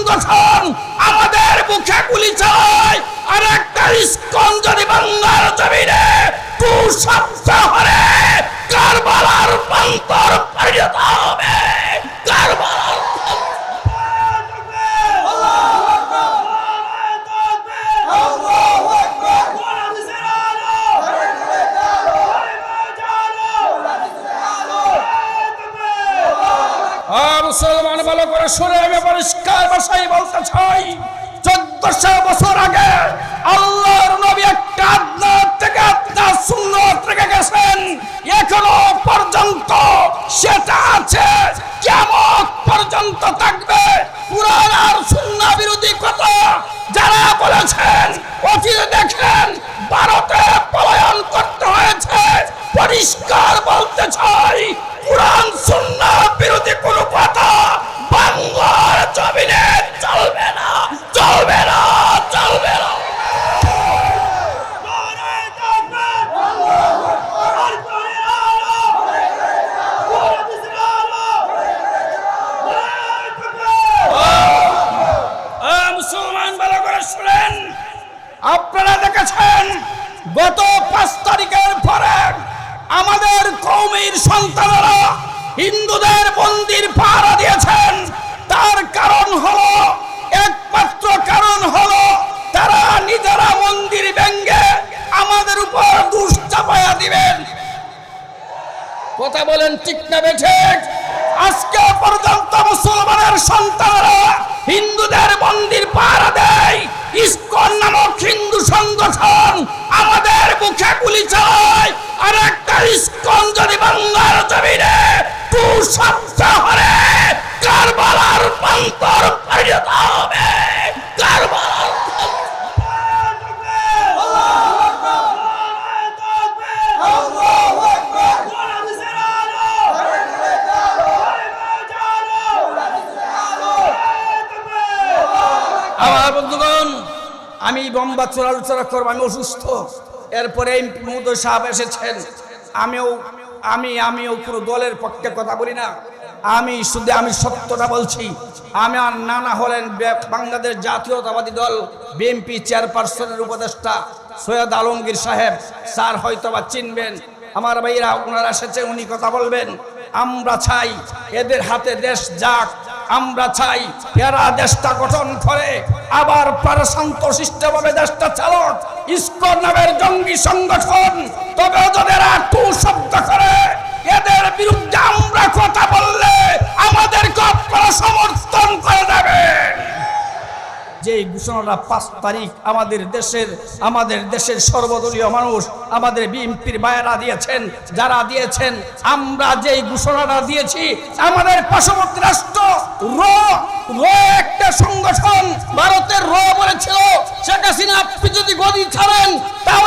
সংগঠন আমাদের মুখে গুলি চায়, আর একটা ইস্কন যদি বাংলার জমিনে টু সপ্তাহে কারবালার প্রান্তর পরিণত হবে। বিরোধী কথা যারা বলেছেন দেখেন ভারতে পলায়ন করতে হয়েছে। পরিষ্কার বলতে চাই কোরআন সুন্না বিরোধী কোনো কথা বাংলার জমিনে চলবে না চলবে না চলবে না আ, মুসলমান ভালো করে শুনেন আপনারা দেখেছেন গত পাঁচ তারিখের পরে আমাদের কৌমির সন্তানেরা হিন্দুদের মন্দির পাহারা দিয়েছেন। তার কারণ হলো, একমাত্র কারণ হলো, তারা নিজেরা মন্দির ব্যঙ্গে আমাদের উপর দুষ চাপায়া দিবেন। কথা বলেন ঠিক না বেঠে আজকে পর্যন্ত মুসলমানের সন্তানরা হিন্দুদের মন্দির পাহারা দেয়। ইস্কন নামক হিন্দু সংগঠন আমাদের মুখে গুলি আর একটা ইস্কন যদি বাংলার জমিনে টু সপ্তাহে কারবালার প্রান্তর পরিণত হবে। কারবালার আমার বন্ধুগণ, আমি লম্বা চলাচলা করব আমি অসুস্থ এরপরে এই মুদো সাহেব এসেছেন। আমিও, আমি, আমিও পুরো দলের পক্ষে কথা বলি না। আমি শুধু, আমি সত্যটা বলছি। আমার নানা হলেন বাংলাদেশ জাতীয়তাবাদী দল, বিএনপি চেয়ারপারসনের উপদেষ্টা সৈয়দ আলমগীর সাহেব। স্যার হয়তো বা চিনবেন। আমার ভাইরা, ওনারা এসেছে, উনি কথা বলবেন। আমরা চাই এদের হাতে দেশ যাক। আমরা চাই এরা দেশটা গঠন করে, আবার পারশান্ত শিষ্টভাবে দেশটা চালক ইস্কর নামের জঙ্গি সংগঠন, তবে যদি আটু শব্দ করে। এদের বিরুদ্ধে আমরা কথা বললে আমাদেরকে আপনারা সমর্থন করে দেবেন। যে ঘোষণাটা পাঁচ তারিখ আমাদের দেশের আমাদের দেশের সর্বদলীয় মানুষ আমাদের বিএনপির বায়রা দিয়েছেন, যারা দিয়েছেন, আমরা যে ঘোষণাটা দিয়েছি, আমাদের পার্শ্ববর্তী রাষ্ট্র র একটা সংগঠন ভারতের র বলেছিল শেখ হাসিনা আপনি যদি গদি ছাড়েন মানুষ